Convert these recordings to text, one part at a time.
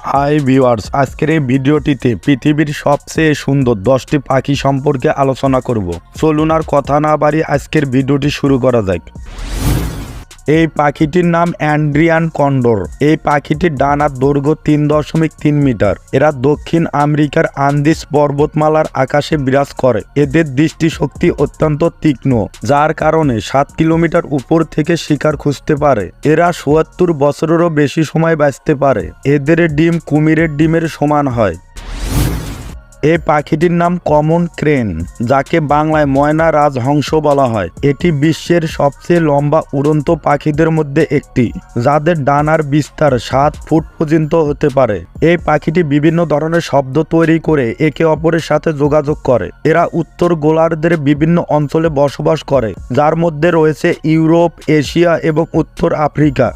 Hi viewers, আজকের এই ভিডিওটিতে পৃথিবীর সবচেয়ে সুন্দর দশটি পাখি সম্পর্কে আলোচনা করব। চলুন আর কথা না বাড়ি আজকের ভিডিওটি শুরু করা যাক। এই পাখিটির নাম অ্যান্ড্রিয়ান কন্ডোর। এই পাখিটির ডানার দৈর্ঘ্য তিন দশমিক তিন মিটার। এরা দক্ষিণ আমেরিকার আন্দিস পর্বতমালার আকাশে বিরাজ করে। এদের দৃষ্টিশক্তি অত্যন্ত তীক্ষ্ণ, যার কারণে সাত কিলোমিটার উপর থেকে শিকার খুঁজতে পারে। এরা চুয়াত্তর বছরেরও বেশি সময় বাঁচতে পারে। এদের ডিম কুমিরের ডিমের সমান হয়। এই পাখিটির নাম কমন ক্রেন, যাকে বাংলায় ময়না রাজহংস বলা হয়। এটি বিশ্বের সবচেয়ে লম্বা উড়ন্ত পাখিদের মধ্যে একটি, যাদের ডানার বিস্তার সাত ফুট পর্যন্ত হতে পারে। এই পাখিটি বিভিন্ন ধরনের শব্দ তৈরি করে একে অপরের সাথে যোগাযোগ করে। এরা উত্তর গোলার্ধের বিভিন্ন অঞ্চলে বসবাস করে, যার মধ্যে রয়েছে ইউরোপ, এশিয়া এবং উত্তর আফ্রিকা।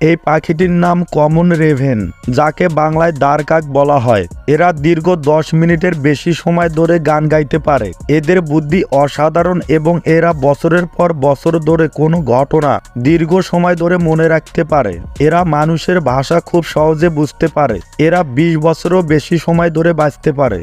এই পাখিটির নাম কমন রেভেন, যাকে বাংলায় দ্বারকাক বলা হয়। এরা দীর্ঘ দশ মিনিটের বেশি সময় ধরে গান গাইতে পারে। এদের বুদ্ধি অসাধারণ এবং এরা বছরের পর বছর ধরে কোনো ঘটনা দীর্ঘ সময় ধরে মনে রাখতে পারে। এরা মানুষের ভাষা খুব সহজে বুঝতে পারে। এরা বিশ বছরও বেশি সময় ধরে বাঁচতে পারে।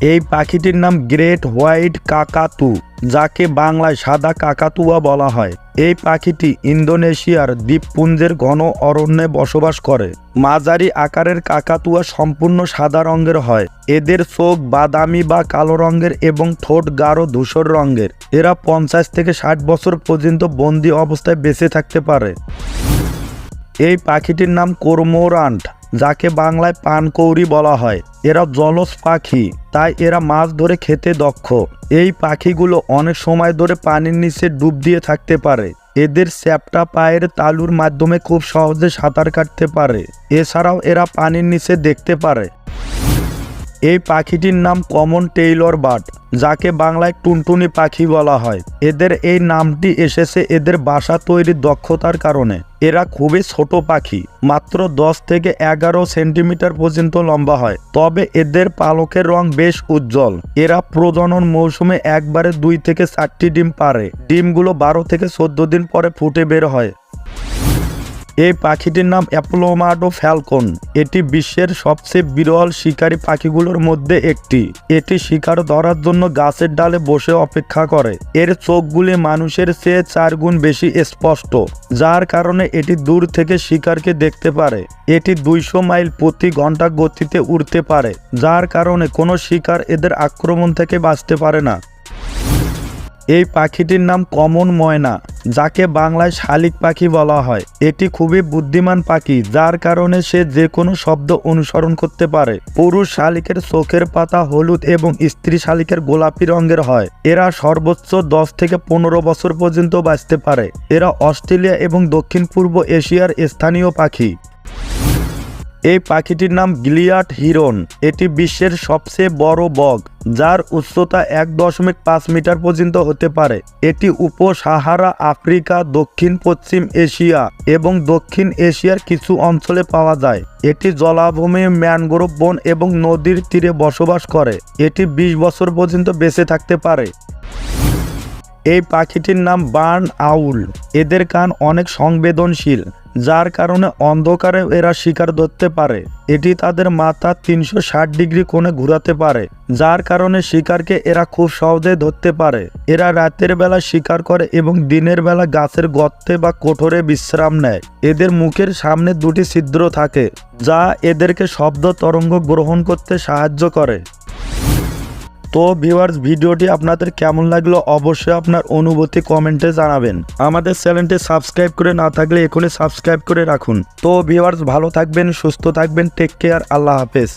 এই পাখিটির নাম গ্রেট হোয়াইট কাকাতু, যাকে বাংলায় সাদা কাকাতুয়া বলা হয়। এই পাখিটি ইন্দোনেশিয়ার দ্বীপপুঞ্জের ঘন অরণ্যে বসবাস করে। মাঝারি আকারের কাকাতুয়া সম্পূর্ণ সাদা রঙের হয়। এদের চোখ বাদামি বা কালো রঙের এবং ঠোঁট গাঢ় ধূসর রঙের। এরা পঞ্চাশ থেকে ষাট বছর পর্যন্ত বন্দি অবস্থায় বেঁচে থাকতে পারে। এই পাখিটির নাম কোরমোরান্ট। যাকে বাংলায় পানকৌড়ি বলা হয়। এরা জলজ পাখি, তাই এরা মাছ ধরে খেতে দক্ষ। এই পাখিগুলো অনেক সময় ধরে পানির নিচে ডুব দিয়ে থাকতে পারে। এদের চ্যাপটা পায়ের তালুর মাধ্যমে খুব সহজে সাঁতার কাটতে পারে। এছাড়াও এরা পানির নিচে দেখতে পারে। এই পাখিটির নাম কমন টেইলর বার্ড, যাকে বাংলায় টুনটুনি পাখি বলা হয়। এদের এই নামটি এসেছে এদের বাসা তৈরির দক্ষতার কারণে। এরা খুবই ছোট পাখি, মাত্র দশ থেকে এগারো সেন্টিমিটার পর্যন্ত লম্বা হয়। তবে এদের পালকের রং বেশ উজ্জ্বল। এরা প্রজনন মৌসুমে একবারে দুই থেকে চারটি ডিম পারে ডিমগুলো বারো থেকে চোদ্দ দিন পরে ফুটে বের হয়। এই পাখিটির নাম অ্যাপোলোমাডো ফ্যালকন। এটি বিশ্বের সবচেয়ে বিরল শিকারী পাখিগুলোর মধ্যে একটি। এটি শিকার ধরার জন্য গাছের ডালে বসে অপেক্ষা করে। এর চোখগুলি মানুষের চেয়ে চার গুণ বেশি স্পষ্ট, যার কারণে এটি দূর থেকে শিকারকে দেখতে পারে। এটি দুইশো মাইল প্রতি ঘণ্টা গতিতে উড়তে পারে, যার কারণে কোনো শিকার এদের আক্রমণ থেকে বাঁচতে পারে না। এই পাখিটির নাম কমন ময়না, যাকে বাংলায় শালিক পাখি বলা হয়। এটি খুবই বুদ্ধিমান পাখি, যার কারণে সে যে কোনো শব্দ অনুসরণ করতে পারে। পুরুষ শালিকের চোখের পাতা হলুদ এবং স্ত্রী শালিকের গোলাপি রঙের হয়। এরা সর্বোচ্চ দশ থেকে পনেরো বছর পর্যন্ত বাঁচতে পারে। এরা অস্ট্রেলিয়া এবং দক্ষিণ পূর্ব এশিয়ার স্থানীয় পাখি। এই পাখিটির নাম গিলিয়াট হিরন এটি বিশ্বের সবচেয়ে বড় বগ যার উচ্চতা এক দশমিক পাঁচ মিটার পর্যন্ত হতে পারে। এটি উপসাহারা আফ্রিকা, দক্ষিণ, পশ্চিম এশিয়া এবং দক্ষিণ এশিয়ার কিছু অঞ্চলে পাওয়া যায়। এটি জলাভূমি, ম্যানগ্রোভ বন এবং নদীর তীরে বসবাস করে। এটি বিশ বছর পর্যন্ত বেঁচে থাকতে পারে। এই পাখিটির নাম বার্ন আউল। এদের কান অনেক সংবেদনশীল। যার কারণে অন্ধকারে এরা শিকার ধরতে পারে। এটি তাদের মাথা তিনশো ষাট ডিগ্রি কোণে ঘোরাতে পারে, যার কারণে শিকারকে এরা খুব সহজে ধরতে পারে। এরা রাতের বেলা শিকার করে এবং দিনের বেলা গাছের গর্তে বা কোঠরে বিশ্রাম নেয়। এদের মুখের সামনে দুটি ছিদ্র থাকে, যা এদেরকে শব্দ তরঙ্গ গ্রহণ করতে সাহায্য করে। তো ভিউয়ার্স ভিডিওটি আপনাদের কেমন লাগল অবশ্যই আপনার অনুভূতি কমেন্টে জানাবেন। আমাদের চ্যানেলটি সাবস্ক্রাইব করে না থাকলে এখনই সাবস্ক্রাইব করে রাখুন। তো ভিউয়ার্স ভালো থাকবেন, সুস্থ থাকবেন টেক কেয়ার আল্লাহ হাফেজ।